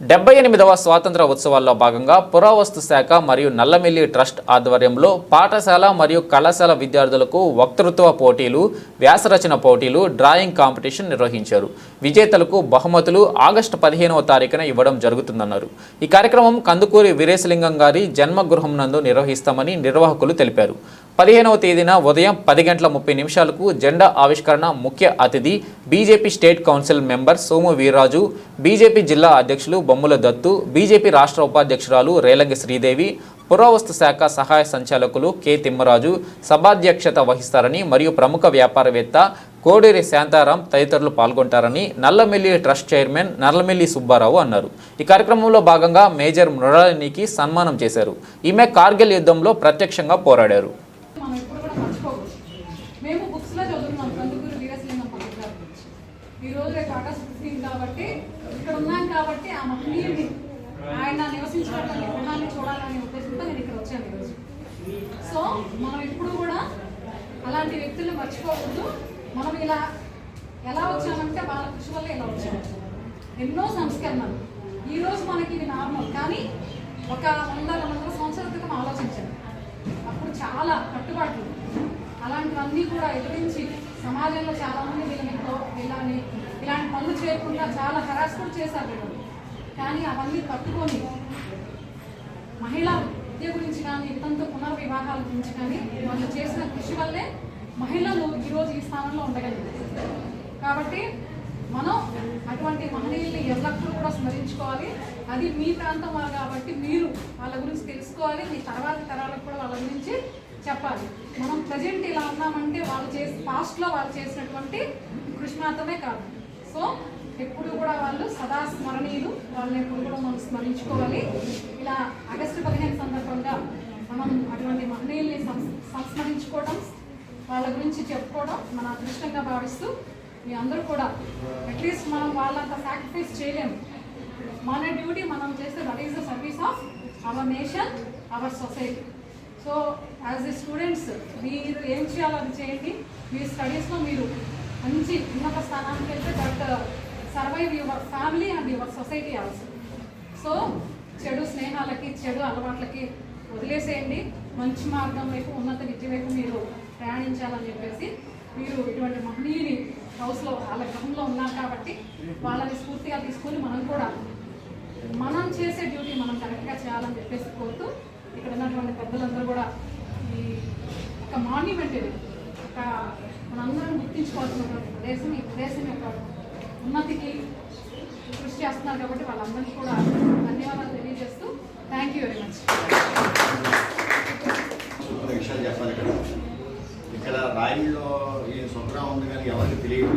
డెబ్బై ఎనిమిదవ స్వాతంత్ర ఉత్సవాల్లో భాగంగా పురావస్తు శాఖ మరియు నల్లమిల్లి ట్రస్ట్ ఆధ్వర్యంలో పాఠశాల మరియు కళాశాల విద్యార్థులకు వక్తృత్వ పోటీలు వ్యాసరచన పోటీలు డ్రాయింగ్ కాంపిటీషన్ నిర్వహించారు. విజేతలకు బహుమతులు ఆగస్టు పదిహేనవ తారీఖున ఇవ్వడం జరుగుతుందన్నారు. ఈ కార్యక్రమం కందుకూరి వీరేశలింగం గారి జన్మగృహం నందు నిర్వహిస్తామని నిర్వాహకులు తెలిపారు. పదిహేనవ తేదీన ఉదయం పది గంటల ముప్పై నిమిషాలకు జెండా ఆవిష్కరణ ముఖ్య అతిథి BJP state council member Somu Veerraju BJP జిల్లా అధ్యక్షులు బొమ్మల దత్తు బీజేపీ రాష్ట్ర ఉపాధ్యక్షురాలు రేలంగి శ్రీదేవి పురావస్తు శాఖ సహాయ సంచాలకులు కె. తిమ్మరాజు సభాధ్యక్షత వహిస్తారని మరియు ప్రముఖ వ్యాపారవేత్త కోడేరి శాంతారాం తదితరులు పాల్గొంటారని నల్లమెల్లి ట్రస్ట్ చైర్మన్ నల్లమెల్లి సుబ్బారావు అన్నారు. ఈ కార్యక్రమంలో భాగంగా మేజర్ మృణాలినికి సన్మానం చేశారు. ఈమె కార్గిల్ యుద్ధంలో ప్రత్యక్షంగా పోరాడారు మనం ఎప్పుడు కూడా మర్చిపోకూడదు మేము బుక్స్లో చదువుతున్నాం కందుకూరు వీరసింగం పండిట్ గారి గురించి ఈ రోజు రేపు ఆకాశ పుట్టింది కాబట్టి ఇక్కడ ఉన్నాం కాబట్టి ఆ మహనీయుడిని ఆయన నివసించినటువంటి గుణాన్ని చూడాలనే ఉద్దేశంతో నేను ఇక్కడ వచ్చాను ఈరోజు. సో మనం ఇప్పుడు కూడా అలాంటి వ్యక్తులు మర్చిపోకూడదు మనం ఇలా ఎలా వచ్చామంటే వాళ్ళ కృషి వల్ల ఇలా వచ్చాము ఎన్నో సంస్కరణలు. ఈరోజు మనకి ఇవి నార్మల్. కానీ ఒక వంద రెండు వందల సంవత్సరాల క్రితం ఆలోచించాను అప్పుడు చాలా కట్టుబాట్లు. అలాంటివన్నీ కూడా ఎదిరించి సమాజంలో చాలామంది వీళ్ళని వీళ్ళని ఇలాంటి పనులు చేయకుండా చాలా హెరాస్ కూడా చేశారు వీళ్ళు. కానీ అవన్నీ తట్టుకొని మహిళా విద్య గురించి కానీ వితంతు పునర్వివాహాల గురించి కానీ వాళ్ళు చేసిన కృషి వల్లే మహిళలు ఈరోజు ఈ స్థానంలో ఉండగలిగింది కాబట్టి మనం అటువంటి మహనీయుల్ని ఎల్లప్పుడూ కూడా స్మరించుకోవాలి. అది మీ ప్రాంతం వాళ్ళు కాబట్టి మీరు వాళ్ళ గురించి తెలుసుకోవాలి. మీ తర్వాత తరాలకు కూడా వాళ్ళ గురించి చెప్పాలి. మనం ప్రజెంట్ ఇలా ఉన్నామంటే వాళ్ళు చేసి పాస్ట్లో వాళ్ళు చేసినటువంటి కృషి మాత్రమే కాదు. సో ఎప్పుడు కూడా వాళ్ళు సదా స్మరణీయులు. వాళ్ళని ఎప్పుడు కూడా మనం స్మరించుకోవాలి. ఇలా ఆగస్టు పదిహేను సందర్భంగా మనం అటువంటి మహనీయుల్ని సంస్మరించుకోవడం వాళ్ళ గురించి చెప్పుకోవడం మన అదృష్టంగా భావిస్తూ మీ అందరూ కూడా అట్లీస్ట్ మనం వాళ్ళంత సాక్రిఫైస్ చేయలేము మన డ్యూటీ మనం చేస్తే that is the service of our nation our society. So as a students మీరు ఏం చేయాలో అది చేయండి. మీ స్టడీస్లో మీరు మంచి ఉన్నత స్థానానికి వెళ్తే but survive your family and your society also. So చెడు స్నేహాలకి చెడు అలవాట్లకి వదిలేసేయండి. మంచి మార్గం వైపు ఉన్నత విద్య వైపు మీరు ప్రయాణించాలని చెప్పేసి మీరు ఇటువంటి మహనీయుని హౌస్లో వాళ్ళ గ్రహంలో ఉన్నారు కాబట్టి వాళ్ళని స్ఫూర్తిగా తీసుకొని మనం కూడా మనం చేసే డ్యూటీ మనం కరెక్ట్గా చేయాలని చెప్పేసి కోరుతూ ఇక్కడ ఉన్నటువంటి పెద్దలందరూ కూడా ఈ ఒక మాన్యుమెంట్ ఇది. ఒక మనందరం గుర్తించుకోవాల్సినటువంటి ప్రదేశం ఈ ప్రదేశం యొక్క ఉన్నతికి కృషి చేస్తున్నారు కాబట్టి వాళ్ళందరికీ కూడా ధన్యవాదాలు తెలియజేస్తూ థ్యాంక్ యూ వెరీ మచ్ విషయాలు చెప్పాలి ఇక్కడ. ఇక్కడ రాయిల్లో ఈ సుందరం ఉంది కానీ ఎవరికి తెలియదు.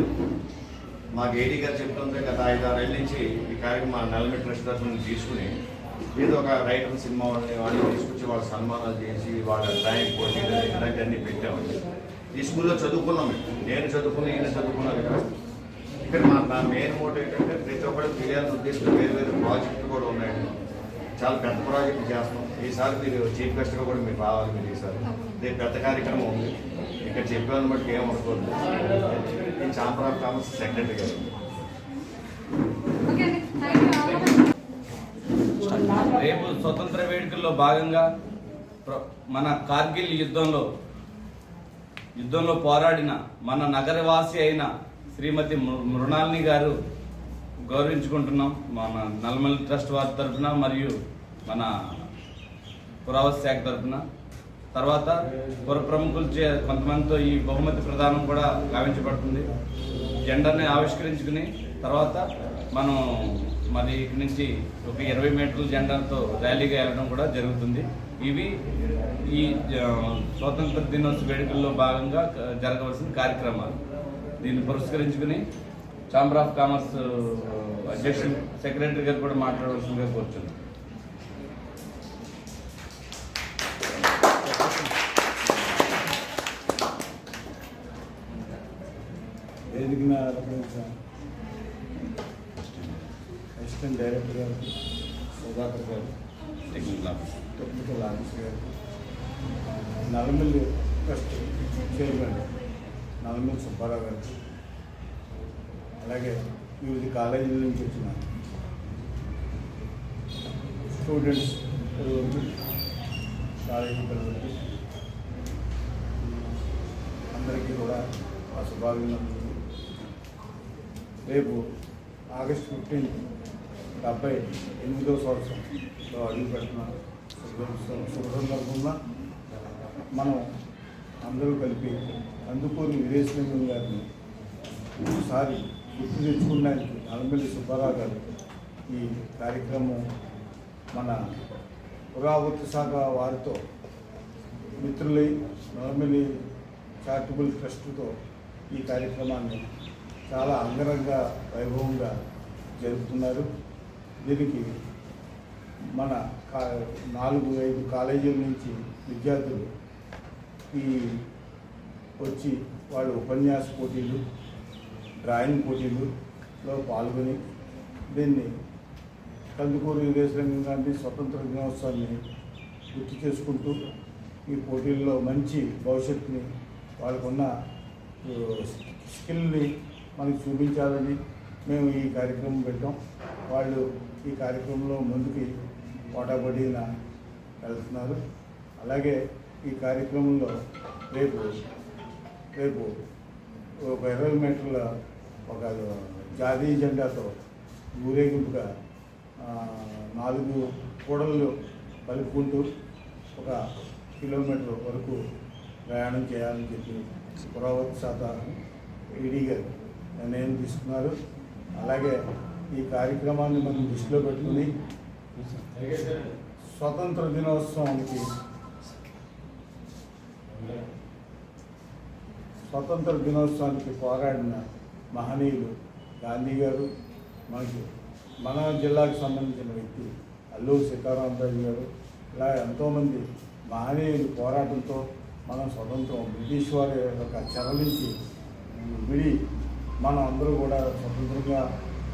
మాకు ఏడీ గారు చెప్తుంటే గత ఐదారేళ్ళ నుంచి ఈ కార్యక్రమం మా నలభై ట్రస్ట్ తరఫు తీసుకుని ఏదో ఒక రైటర్ సినిమా వాళ్ళని వాళ్ళు తీసుకొచ్చి వాళ్ళ సన్మానాలు చేసి వాళ్ళ డ్రాయింగ్ పోటీలు ఇలాంటివన్నీ పెట్టామండి ఈ స్కూల్లో చదువుకున్నాం. నేను చదువుకున్నా ఈయన చదువుకున్నాను ఇక్కడ ఇక్కడ మా నా మెయిన్ మోటివ్ ఏంటంటే ప్రతి ఒక్కరికి తెలియాలని ఉద్దేశంతో వేరు వేరు ప్రాజెక్టులు కూడా ఉన్నాయండి చాలా పెద్ద ప్రాజెక్ట్ చేస్తున్నాం. ఈసారి మీరు చీఫ్ గెస్ట్గా కూడా మీరు రావాలి మీరు ఈసారి. ఇది పెద్ద కార్యక్రమం ఉంది. ఇక్కడ చెప్పాను బట్టి ఏం ఈ ఛాంబర్ ఆఫ్ కామర్స్ సెక్రటరీ గారు. రేపు స్వతంత్ర వేడుకల్లో భాగంగా ప్ర- మన కార్గిల్ యుద్ధంలో యుద్ధంలో పోరాడిన మన నగరవాసి అయిన శ్రీమతి మృ- మృణాలిని గారు గౌరవించుకుంటున్నాం. మన నల్మల్ ట్రస్ట్ వారి తరఫున మరియు మన పురావస్తు శాఖ తరఫున. తర్వాత పుర ప్రముఖులు చే కొంతమందితో ఈ బహుమతి ప్రదానం కూడా గావించబడుతుంది. జెండర్ని ఆవిష్కరించుకుని తర్వాత మనం మరి ఇక్కడి నుంచి ఒక ఇరవై మీటర్ల జెండాతో ర్యాలీగా వెళ్ళడం కూడా జరుగుతుంది. ఇవి ఈ స్వాతంత్ర దినోత్సవ వేడుకల్లో భాగంగా జరగవలసిన కార్యక్రమాలు. దీన్ని పురస్కరించుకుని ఛాంబర్ ఆఫ్ కామర్స్ అధ్యక్షులు సెక్రటరీ గారు కూడా మాట్లాడవలసిందిగా కోరుతున్నాను వేదిక మీద అసిస్టెంట్ డైరెక్టర్ గారు సుధాకర్ గారు టెక్నికల్ ఆఫీస్ టెక్నికల్ ఆఫీసర్ గారు నల్లమల్లి ట్రస్ట్ చైర్మన్ నల్లమల్లి సుబ్బారావు గారు. అలాగే వివిధ కాలేజీల నుంచి వచ్చిన స్టూడెంట్స్ పిల్లలకి కాలేజీ పిల్లలకి అందరికీ కూడా ఆ శుభాభినందనలు. రేపు ఆగస్ట్ ఫిఫ్టీన్త్ డెబ్బై ఎనిమిదో సంవత్సరంలో అడుగు పెట్టిన సందర్భంగా మనం అందరూ కలిపి అందుకూరి వీరేశలింగం గారిని ఒకసారి గుర్తు తెచ్చుకోవడానికి అలమల్లి సుబ్బారావు గారు ఈ కార్యక్రమం మన పురావృత్తి శాఖ వారితో మిత్రులై నలమల్లి చారిటబుల్ ట్రస్ట్తో ఈ కార్యక్రమాన్ని చాలా అంగరంగ వైభవంగా జరుపుతున్నారు. దీనికి మన నాలుగు ఐదు కాలేజీల నుంచి విద్యార్థులు ఈ వచ్చి వాళ్ళు ఉపన్యాస పోటీలు డ్రాయింగ్ పోటీలులో పాల్గొని దీన్ని కందుకూరు విదేశరంగం గాంధీ స్వతంత్ర దినోత్సవాన్ని గుర్తు చేసుకుంటూ ఈ పోటీల్లో మంచి భవిష్యత్తుని వాళ్ళకున్న స్కిల్ని మనకి చూపించాలని మేము ఈ కార్యక్రమం పెట్టాం. వాళ్ళు ఈ కార్యక్రమంలో ముందుకి పోటాపడిన వెళ్తున్నారు. అలాగే ఈ కార్యక్రమంలో రేపు రేపు ఒక ఇరవై మీటర్ల ఒక జాతీయ జెండాతో ఊరేగింపుగా నాలుగు కూడళ్ళు కలుపుకుంటూ ఒక కిలోమీటర్ వరకు ప్రయాణం చేయాలని చెప్పి పురావతి శాఖ ఈడీ గారు నిర్ణయం తీసుకున్నారు. అలాగే ఈ కార్యక్రమాన్ని మనం దృష్టిలో పెట్టుకుని స్వతంత్ర దినోత్సవానికి స్వతంత్ర దినోత్సవానికి పోరాడిన మహనీయులు గాంధీ గారు మనకి మన జిల్లాకు సంబంధించిన వ్యక్తి అల్లూరు సీతారామరాజు గారు ఇలా ఎంతోమంది మహనీయులు పోరాటంతో మనం స్వతంత్రం బ్రిటిష్ వారి యొక్క చెర నుంచి విడి మనం అందరూ కూడా స్వతంత్రంగా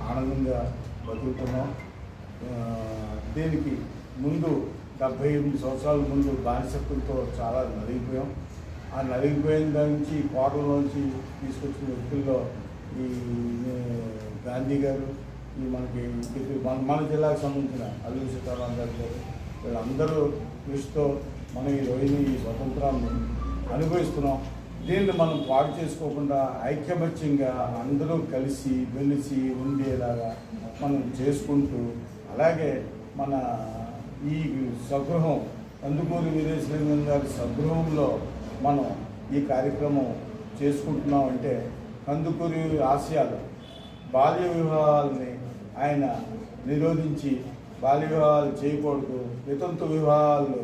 ఆనందంగా బతుకుతున్నాం. దీనికి ముందు డెబ్భై ఎనిమిది సంవత్సరాల ముందు బానిసత్వంతో చాలా నలిగిపోయాం. ఆ నలిగిపోయిన దాని నుంచి కోటలోంచి తీసుకొచ్చిన వ్యక్తుల్లో ఈ గాంధీ గారు ఈ మనకి మన మన జిల్లాకు సంబంధించిన అల్లూరి సీతారాం గారు వీళ్ళందరూ కృషితో మనం ఈ రోజున ఈ స్వతంత్రాన్ని అనుభవిస్తున్నాం. దీన్ని మనం పాడు చేసుకోకుండా ఐక్యమత్యంగా అందరూ కలిసి వెలిసి ఉండేలాగా మనం చేసుకుంటూ అలాగే మన ఈ స్వగృహం అందుకూరి వీరేశలింగం గారి స్వగృహంలో మనం ఈ కార్యక్రమం చేసుకుంటున్నామంటే కందుకూరి ఆశయాలు బాల్య వివాహాలని ఆయన నిరోధించి బాల్య వివాహాలు చేయకూడదు వితంతు వివాహాలు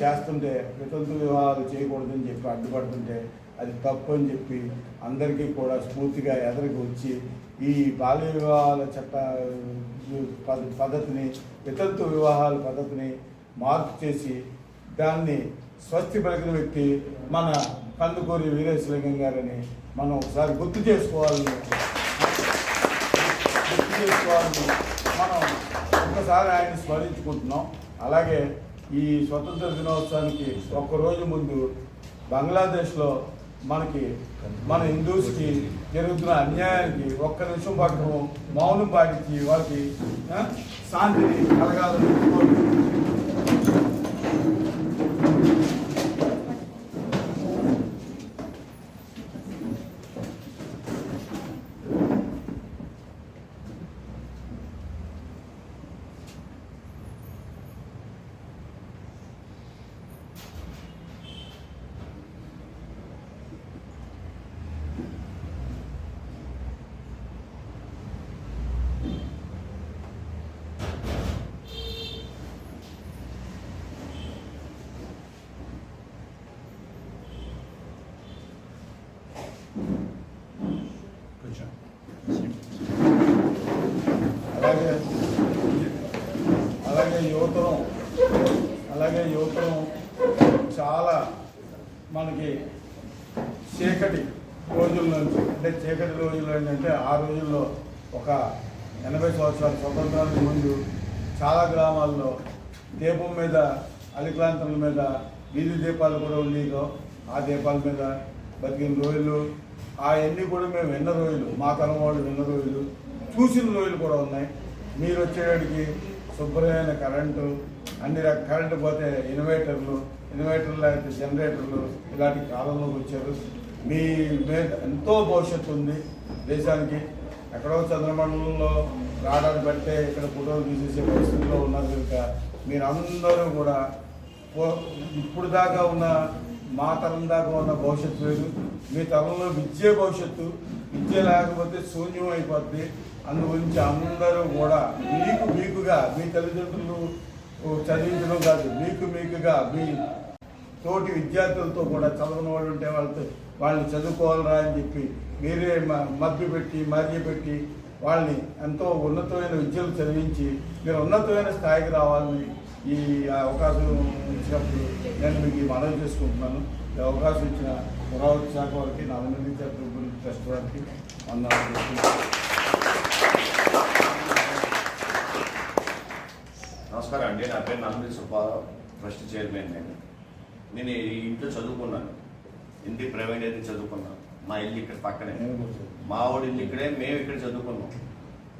చేస్తుంటే వితంతు వివాహాలు చేయకూడదని చెప్పి అడ్డుపడుతుంటే అది తప్పు అని చెప్పి అందరికీ కూడా స్ఫూర్తిగా ఎదరికి వచ్చి ఈ బాల్య వివాహాల చట్ట పద్ధతిని వితంతు వివాహాల పద్ధతిని మార్పు చేసి దాన్ని స్వస్తి పలికిన వ్యక్తి మన కందుకూరి వీరేశలింగం గారని మనం ఒకసారి గుర్తు చేసుకోవాలని గుర్తు చేసుకోవాలని మనం ఒకసారి ఆయన స్మరించుకుంటున్నాం. అలాగే ఈ స్వతంత్ర దినోత్సవానికి ఒక్క రోజు ముందు బంగ్లాదేశ్లో మనకి మన హిందూస్కి జరుగుతున్న అన్యాయానికి ఒక్క నిమిషం పాటు మౌనం పాటించి వాళ్ళకి శాంతిని కలగాలని అలాగే అలాగే యువతరం అలాగే యువతరం చాలా మనకి చీకటి రోజుల నుంచి అంటే చీకటి రోజులు ఏంటంటే ఆ రోజుల్లో ఒక ఎనభై సంవత్సరాల స్వతంత్రానికి ముందు చాలా గ్రామాల్లో దీపం మీద అలిక్లాంతల మీద వీధి దీపాలు కూడా ఉండేదో ఆ దీపాల మీద బతికిన రోజులు అవన్నీ కూడా మేము విన్న రోజులు మా తరం వాళ్ళు విన్న రోజులు చూసిన రోజులు కూడా ఉన్నాయి. మీరు వచ్చేటికి శుభ్రమైన కరెంటు అన్ని రకాల కరెంటు పోతే ఇన్వర్టర్లు ఇన్వర్టర్లు లేకపోతే జనరేటర్లు ఇలాంటి కాలంలోకి వచ్చారు. మీ ఎంతో భవిష్యత్తు ఉంది దేశానికి. ఎక్కడో చంద్రమండలంలో రాడాలు బట్టే ఇక్కడ ఫోటోలు తీసేసే పరిస్థితిలో ఉన్నారు కనుక మీరందరూ కూడా ఇప్పుడు దాకా ఉన్న మా తరం దాకా ఉన్న భవిష్యత్తు వేరు మీ తరంలో విద్య భవిష్యత్తు విద్య లేకపోతే శూన్యం అయిపోద్ది. అందుగురించి అందరూ కూడా మీకు మీకుగా మీ తల్లిదండ్రులు చదివించడం కాదు మీకు మీకుగా మీ తోటి విద్యార్థులతో కూడా చదవని వాళ్ళు ఉంటే వాళ్ళతో వాళ్ళని చదువుకోవాలరా అని చెప్పి మీరే మ- మభ్య పెట్టి మర్య పెట్టి వాళ్ళని ఎంతో ఉన్నతమైన విద్యలు చదివించి మీరు ఉన్నతమైన స్థాయికి రావాలని ఈ అవకాశం ఇచ్చినప్పుడు నేను మీకు మనవి చేసుకుంటున్నాను. ఈ అవకాశం ఇచ్చిన పురావతి శాఖ వారికి నా అభినందించారు ట్రస్ట్ వారికి వందనాలు. నమస్కారం అండి. నా పేరు నల్లమి సుబ్బారావు ట్రస్ట్ చైర్మన్ నేను. నేను ఈ ఇంట్లో చదువుకున్నాను. హిందీ ప్రైవేట్ అయితే చదువుకున్నాను. మా ఇల్లు ఇక్కడ పక్కనే. మా ఊడి ఇల్లు ఇక్కడే. మేము ఇక్కడ చదువుకున్నాం.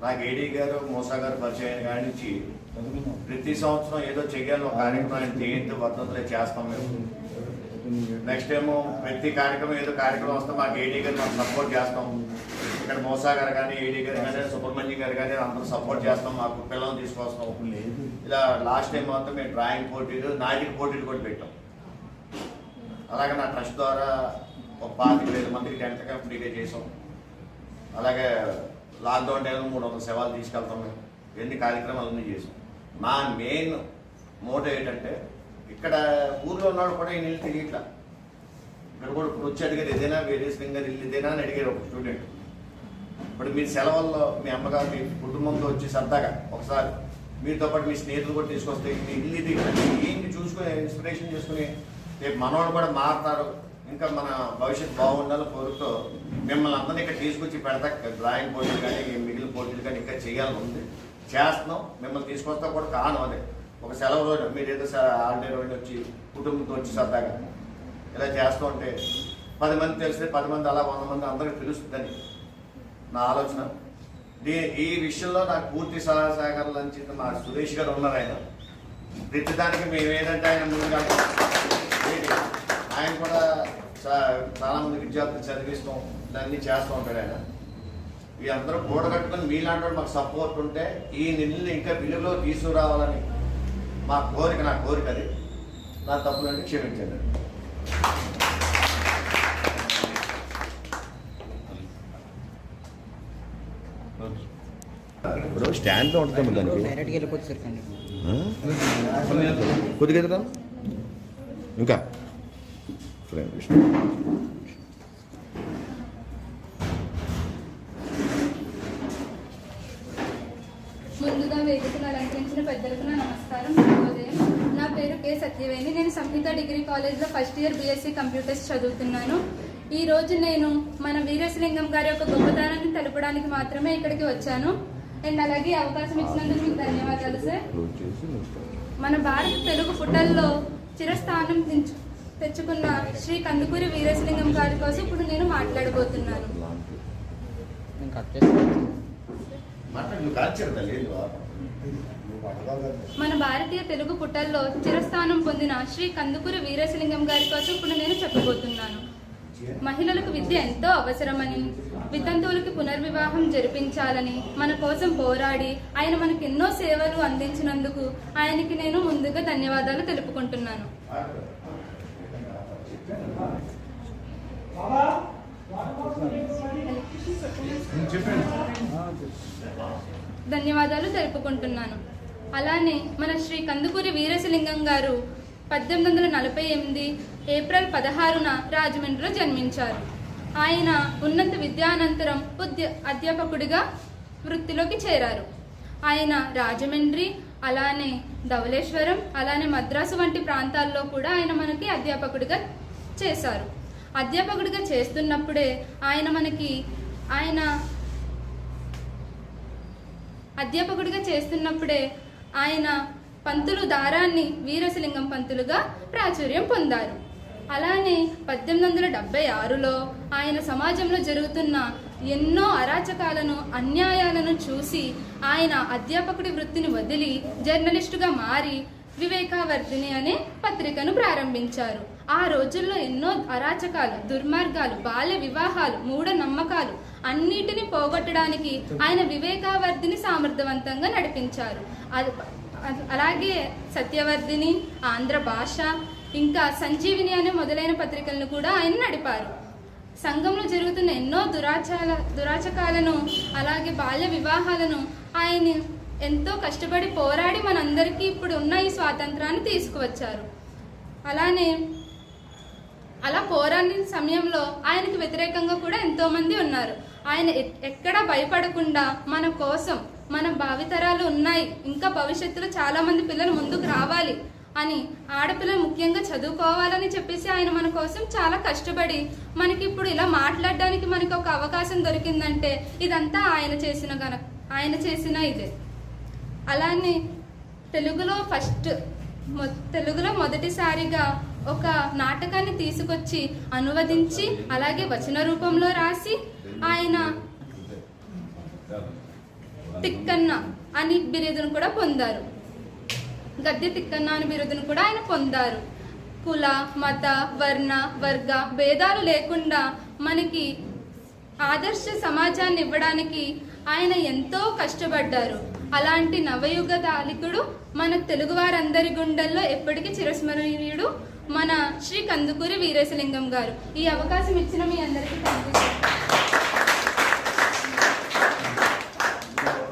నాకు ఏడీ గారు మూసా గారు పరిచయం కాడి నుంచి చదువుకున్నాం. ప్రతి సంవత్సరం ఏదో చెయ్యాలి ఒక కార్యక్రమం జయంతి వర్ధంతులే చేస్తాం మేము. Mm-hmm. నెక్స్ట్ ఏమో ప్రతి కార్యక్రమం ఏదో కార్యక్రమం వస్తే మాకు ఏడీ గారు మాకు సపోర్ట్ చేస్తాం. ఇక్కడ మోసా గారు కానీ ఏడీ గారు కానీ సుబ్రహ్మణ్యం గారు కానీ అందరూ సపోర్ట్ చేస్తాం. మాకు పిల్లలు తీసుకొస్తాం లేదు ఇలా లాస్ట్ టైం మొత్తం మేము డ్రాయింగ్ పోటీలు నాటిక పోటీలు కూడా పెట్టాం. అలాగే నా ట్రస్ట్ ద్వారా ఒక పాతిక వేల మందికి టెన్త్ క్యాంప్ ఫ్రీగా చేసాం అలాగే లాక్డౌన్ టైంలో మూడు వందల సేవలు తీసుకెళ్తాం. మేము ఎన్ని కార్యక్రమాలన్నీ చేసాం నా మెయిన్ మోటో ఏంటంటే ఇక్కడ ఊర్లో ఉన్నాడు కూడా ఈయన నీళ్ళు తెలియట్లా ఇక్కడ కూడా ఇప్పుడు వచ్చి అడిగారు ఏదైనా వేరే గారు ఇల్లు ఇదేనా? అని అడిగారు ఒక స్టూడెంట్ ఇప్పుడు మీ సెలవుల్లో మీ అమ్మగారు మీ కుటుంబంతో వచ్చి సరదాగా ఒకసారి మీతో పాటు మీ స్నేహితులు కూడా తీసుకొస్తే మీ ఇల్లు ఇది ఏంటి చూసుకుని ఇన్స్పిరేషన్ చేసుకుని? రేపు మనవాళ్ళు కూడా మారుతారు ఇంకా మన భవిష్యత్తు బాగుండాలని కోరుతూ మిమ్మల్ని అందరినీ ఇక్కడ తీసుకొచ్చి పెడతా. డ్రాయింగ్ పోటీలు కానీ మిగిలిన పోటీలు కానీ ఇంకా చేయాలని ఉంది. చేస్తున్నాం. మిమ్మల్ని తీసుకొస్తా కూడా కాను అదే. ఒక సెలవు రోజు మీరు ఏదో హాలిడే రోజు వచ్చి కుటుంబంతో వచ్చి సరదాగా ఇలా చేస్తూ ఉంటే పది మంది తెలిస్తే పది మంది అలా వంద మంది అందరికి తెలుస్తుందని నా ఆలోచన. దీ ఈ విషయంలో నాకు పూర్తి సలహా సహకారాలు అందించిన మా సురేష్ గారు ఉన్నారు ఆయన. ప్రతిదానికి మేము ఏదంటే ఆయన ముందుగా ఆయన కూడా చాలామంది చాలా మంది విద్యార్థులు చదివిస్తాం ఇవన్నీ చేస్తూ ఉంటాడు ఆయన. వీళ్ళందరూ కూడగట్టుకుని మీలాంటి మాకు సపోర్ట్ ఉంటే ఈ నిధుల్ని ఇంకా విలువలో తీసుకురావాలని మా కోరిక నా కోరిక అది. నా తప్పులంటే క్షమించండి. ఇప్పుడు స్టాండ్లో ఉంటుందమ్మా దానికి? డైరెక్ట్గా వెళ్ళిపోతుంది సార్ కండి ఆ? కొద్దిగా ఎదురా ఇంకా? ముందుగా వేదికను అలంకరించిన పెద్దలకు నా నమస్కారం శుభోదయం నా పేరు కె. సత్యవేణి. నేను సంహిత డిగ్రీ కాలేజ్లో ఫస్ట్ ఇయర్ బీఎస్సీ కంప్యూటర్స్ చదువుతున్నాను. ఈ రోజు నేను మన వీరేశలింగం గారి యొక్క గొప్పతనాన్ని తెలపడానికి మాత్రమే ఇక్కడికి వచ్చాను. అండ్ అలాగే అవకాశం ఇచ్చినందుకు మీకు ధన్యవాదాలు సార్. మన భారత తెలుగు పుటల్లో చిరస్థానం తెచ్చుకున్న శ్రీ కందుకూరి వీరేశలింగం గారి కోసం ఇప్పుడు నేను మాట్లాడబోతున్నాను. మన భారతీయ తెలుగు పుటల్లో చిరస్థానం పొందిన శ్రీ కందుకూరి వీరేశలింగం గారి కోసం ఇప్పుడు నేను చెప్పబోతున్నాను. మహిళలకు విద్య ఎంతో అవసరమని వితంతువులకి పునర్వివాహం జరిపించాలని మన కోసం పోరాడి ఆయన మనకు ఎన్నో సేవలు అందించినందుకు ఆయనకి నేను ముందుగా ధన్యవాదాలు తెలుపుకుంటున్నాను. ధన్యవాదాలు తెలుపుకుంటున్నాను. అలానే మన శ్రీ కందుకూరి వీరేశలింగం గారు పద్దెనిమిది వందల నలభై ఎనిమిది ఏప్రిల్ పదహారున రాజమండ్రిలో జన్మించారు. ఆయన ఉన్నత విద్యానంతరం ఉద్య అధ్యాపకుడిగా వృత్తిలోకి చేరారు. ఆయన రాజమండ్రి అలానే ధవళేశ్వరం అలానే మద్రాసు వంటి ప్రాంతాల్లో కూడా ఆయన మనకి అధ్యాపకుడిగా చేశారు. అధ్యాపకుడిగా చేస్తున్నప్పుడే ఆయన మనకి ఆయన అధ్యాపకుడిగా చేస్తున్నప్పుడే ఆయన పంతులు దారాన్ని వీరసలింగం పంతులుగా ప్రాచుర్యం పొందారు. అలానే పద్దెనిమిది వందల డెబ్బై ఆరులో ఆయన సమాజంలో జరుగుతున్న ఎన్నో అరాచకాలను అన్యాయాలను చూసి ఆయన అధ్యాపకుడి వృత్తిని వదిలి జర్నలిస్టుగా మారి వివేకావర్ధిని అనే పత్రికను ప్రారంభించారు. ఆ రోజుల్లో ఎన్నో అరాచకాలు దుర్మార్గాలు బాల్య వివాహాలు మూఢనమ్మకాలు అన్నిటిని పోగొట్టడానికి ఆయన వివేకావర్ధిని సమర్థవంతంగా నడిపించారు. అలాగే సత్యవర్ధిని ఆంధ్ర భాష ఇంకా సంజీవిని అనే మొదలైన పత్రికలను కూడా ఆయన నడిపారు. సంఘంలో జరుగుతున్న ఎన్నో దురాచార దురాచకాలను అలాగే బాల్య వివాహాలను ఆయన ఎంతో కష్టపడి పోరాడి మనందరికీ ఇప్పుడు ఉన్న ఈ స్వాతంత్రాన్ని తీసుకువచ్చారు. అలానే అలా పోరాడిన సమయంలో ఆయనకు వ్యతిరేకంగా కూడా ఎంతోమంది ఉన్నారు. ఆయన ఎక్కడ ఎక్కడా భయపడకుండా మన కోసం మన భావితరాలు ఉన్నాయి. ఇంకా భవిష్యత్తులో చాలామంది పిల్లలు ముందుకు రావాలి అని ఆడపిల్లలు ముఖ్యంగా చదువుకోవాలని చెప్పేసి ఆయన మన కోసం చాలా కష్టపడి మనకి ఇప్పుడు ఇలా మాట్లాడడానికి మనకి ఒక అవకాశం దొరికిందంటే ఇదంతా ఆయన చేసిన గన ఆయన చేసిన ఇదే. అలానే తెలుగులో ఫస్ట్ మొ- తెలుగులో మొదటిసారిగా ఒక నాటకాన్ని తీసుకొచ్చి అనువదించి అలాగే వచన రూపంలో రాసి ఆయన తిక్కన్న అని బిరుదును కూడా పొందారు. గద్దె తిక్కన్న అని బిరుదును కూడా ఆయన పొందారు. కుల మత వర్ణ వర్గ భేదాలు లేకుండా మనకి ఆదర్శ సమాజాన్ని ఇవ్వడానికి ఆయన ఎంతో కష్టపడ్డారు. అలాంటి నవయుగ తాలికుడు మన తెలుగువారందరి గుండెల్లో ఎప్పటికీ చిరస్మరణీయుడు మన శ్రీ కందుకూరి వీరేశలింగం గారు ఈ అవకాశం ఇచ్చిన మీ అందరికీ థ్యాంక్ యూ